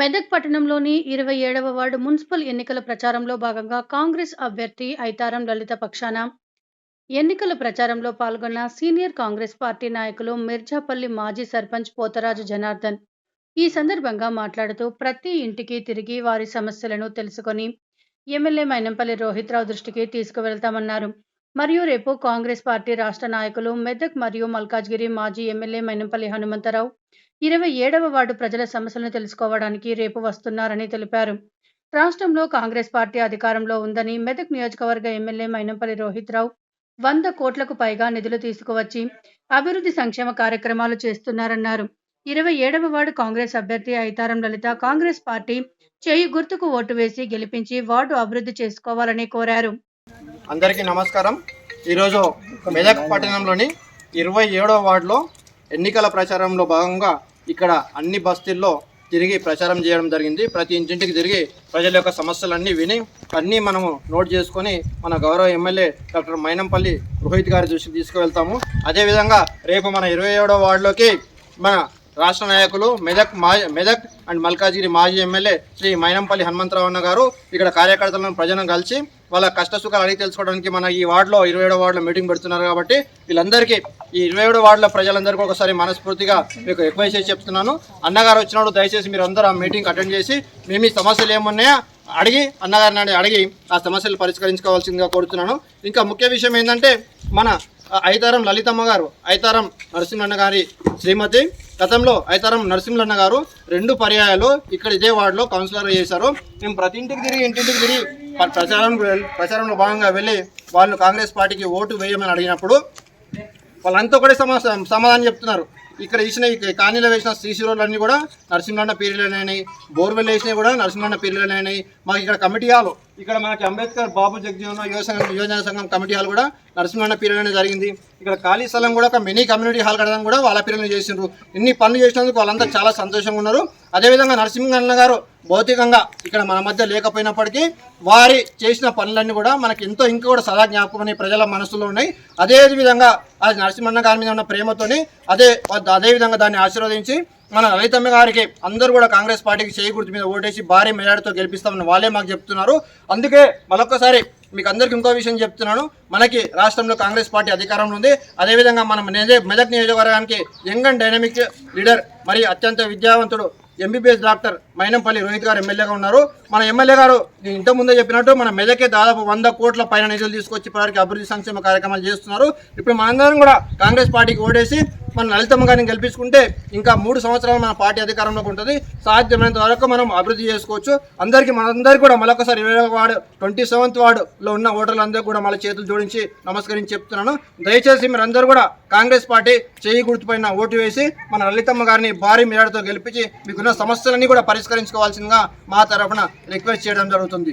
మెదక్ పట్టణంలోని ఇరవై ఏడవ వార్డు మున్సిపల్ ఎన్నికల ప్రచారంలో భాగంగా కాంగ్రెస్ అభ్యర్థి ఐతారం లలిత పక్షాన ఎన్నికల ప్రచారంలో పాల్గొన్న సీనియర్ కాంగ్రెస్ పార్టీ నాయకులు మిర్జాపల్లి మాజీ సర్పంచ్ పోతరాజు జనార్దన్. ఈ సందర్భంగా మాట్లాడుతూ ప్రతి ఇంటికి తిరిగి వారి సమస్యలను తెలుసుకొని ఎమ్మెల్యే మైనంపల్లి రోహిత్రావు దృష్టికి తీసుకువెళ్తామన్నారు. మరియు రేపు కాంగ్రెస్ పార్టీ రాష్ట్ర నాయకులు మెదక్ మరియు మల్కాజ్గిరి మాజీ ఎమ్మెల్యే మైనంపల్లి హనుమంతరావు ఇరవై ఏడవ వార్డు ప్రజల సమస్యలను తెలుసుకోవడానికి రేపు వస్తున్నారని తెలిపారు. రాష్ట్రంలో కాంగ్రెస్ పార్టీ అధికారంలో ఉందని మెదక్ నియోజకవర్గ ఎమ్మెల్యే మైనంపల్లి రోహిత్ రావు వంద కోట్లకు పైగా నిధులు తీసుకువచ్చి అభివృద్ధి సంక్షేమ కార్యక్రమాలు చేస్తున్నారన్నారు. ఇరవై ఏడవ వార్డు కాంగ్రెస్ అభ్యర్థి ఐతారం లలిత కాంగ్రెస్ పార్టీ చేయి గుర్తుకు ఓటు వేసి గెలిపించి వార్డు అభివృద్ధి చేసుకోవాలని కోరారు. అందరికీ నమస్కారం. ఈరోజు మెదక్ పట్టణంలోని ఇరవై ఏడవ వార్డులో ఎన్నికల ప్రచారంలో భాగంగా ఇక్కడ అన్ని బస్తీల్లో తిరిగి ప్రచారం చేయడం జరిగింది. ప్రతి ఇంటింటికి తిరిగి ప్రజల యొక్క సమస్యలన్నీ విని అన్నీ మనము నోట్ చేసుకొని మన గౌరవ ఎమ్మెల్యే డాక్టర్ మైనంపల్లి రోహిత్ గారి దృష్టికి తీసుకువెళ్తాము. అదేవిధంగా రేపు మన ఇరవై ఏడవ వార్డులోకి మన రాష్ట్ర నాయకులు మెదక్ మా మెదక్ అండ్ మల్కాజిగిరి మాజీ ఎమ్మెల్యే శ్రీ మైనంపల్లి హనుమంతరావు అన్న గారు ఇక్కడ కార్యకర్తలను ప్రజలను కలిసి వాళ్ళ కష్ట సుఖాలు అడిగి తెలుసుకోవడానికి మన ఈ వార్డులో ఇరవై ఏడో వార్డులో మీటింగ్ పెడుతున్నారు కాబట్టి వీళ్ళందరికీ ఈ ఇరవై ఏడో వార్డుల ప్రజలందరికీ ఒకసారి మనస్ఫూర్తిగా మీకు రిక్వెస్ట్ చేసి చెప్తున్నాను. అన్నగారు వచ్చినప్పుడు దయచేసి మీరు అందరూ ఆ మీటింగ్ అటెండ్ చేసి మేము ఈ సమస్యలు ఏమున్నాయో అడిగి అన్నగారిని అడిగి ఆ సమస్యలు పరిష్కరించుకోవాల్సిందిగా కోరుతున్నాను. ఇంకా ముఖ్య విషయం ఏంటంటే మన ఐతారం లలితమ్మ గారు ఐతారం నరసింహన్న గారి శ్రీమతి గతంలో ఐతారం నరసింహన్న గారు రెండు పర్యాయాలు ఇక్కడ ఇదే వార్డులో కౌన్సిలర్ చేశారు. మేము ప్రతి ఇంటికి తిరిగి ఇంటింటికి తిరిగి ప్రచారం ప్రచారంలో భాగంగా వెళ్ళి వాళ్ళు కాంగ్రెస్ పార్టీకి ఓటు వేయమని అడిగినప్పుడు వాళ్ళంతా ఒకటే సమా సమాధానం చెప్తున్నారు. ఇక్కడ ఇచ్చిన ఈ కానీలో వేసిన సీసీ రోడ్లన్నీ కూడా నరసింహన్న పీరియడ్లైనాయి బోర్వెల్ వేసినవి కూడా నరసింహన్న పీరియడ్లైనాయి మాకు ఇక్కడ కమిటీ హాల్ ఇక్కడ మనకి అంబేద్కర్ బాబు జగజీవన యువ యువజన సంఘం కమిటీ హాల్ కూడా నరసింహన్న పీరియడ్ జరిగింది. ఇక్కడ ఖాళీ స్థలం కూడా ఒక మినీ కమ్యూనిటీ హాల్ కట్టడం కూడా వాళ్ళ పీరియడ్ చేసిండ్రు. ఇన్ని పనులు చేసినందుకు వాళ్ళంతా చాలా సంతోషంగా ఉన్నారు. అదేవిధంగా నరసింహన్న గారు భౌతికంగా ఇక్కడ మన మధ్య లేకపోయినప్పటికీ వారి చేసిన పనులన్నీ కూడా మనకి ఎంతో ఇంకా కూడా సదా జ్ఞాపకం ప్రజల మనసులో ఉన్నాయి. అదే విధంగా అది నరసింహన్న గారి మీద ఉన్న ప్రేమతోని అదే అదే విధంగా దాన్ని ఆశీర్వదించి మన లలితమ్మ గారికి అందరూ కూడా కాంగ్రెస్ పార్టీకి చేయి మీద ఓటేసి భారీ మెజార్టీతో గెలిపిస్తామని వాళ్ళే మాకు చెప్తున్నారు. అందుకే మరొకసారి మీకు అందరికి ఇంకో విషయం చెప్తున్నాను. మనకి రాష్ట్రంలో కాంగ్రెస్ పార్టీ అధికారంలో ఉంది. అదేవిధంగా మనం మెదక్ నియోజకవర్గానికి యంగ్ అండ్ డైనమిక్ లీడర్ మరియు అత్యంత విద్యావంతుడు ఎంబీబీఎస్ డాక్టర్ మైనంపల్లి రోహిత్ గారు ఎమ్మెల్యేగా ఉన్నారు. మన ఎమ్మెల్యే గారు నేను ఇంత చెప్పినట్టు మన మెదకే దాదాపు వంద కోట్ల పైన నిధులు తీసుకొచ్చి వారికి అభివృద్ధి సంక్షేమ కార్యక్రమాలు చేస్తున్నారు. ఇప్పుడు మనందరం కూడా కాంగ్రెస్ పార్టీకి ఓడేసి మన లలితమ్మ గారిని గెలిపించుకుంటే ఇంకా మూడు సంవత్సరాలు మన పార్టీ అధికారంలోకి ఉంటుంది. సాధ్యమైనంత వరకు మనం అభివృద్ధి చేసుకోవచ్చు. అందరికీ మనందరికీ కూడా మరొకసారి ఇరవై వార్డు ట్వంటీ సెవెంత్ వార్డులో ఉన్న ఓటర్లందరూ కూడా మళ్ళీ చేతులు జోడించి నమస్కరించి చెప్తున్నాను. దయచేసి మీరందరూ కూడా కాంగ్రెస్ పార్టీ చేయి గుర్తుపైన ఓటు వేసి మన లలితమ్మ గారిని భారీ మేడతో గెలిపించి మీకున్న సమస్యలన్నీ కూడా పరిష్కరించుకోవాల్సిందిగా మా తరఫున రిక్వెస్ట్ చేయడం జరుగుతుంది.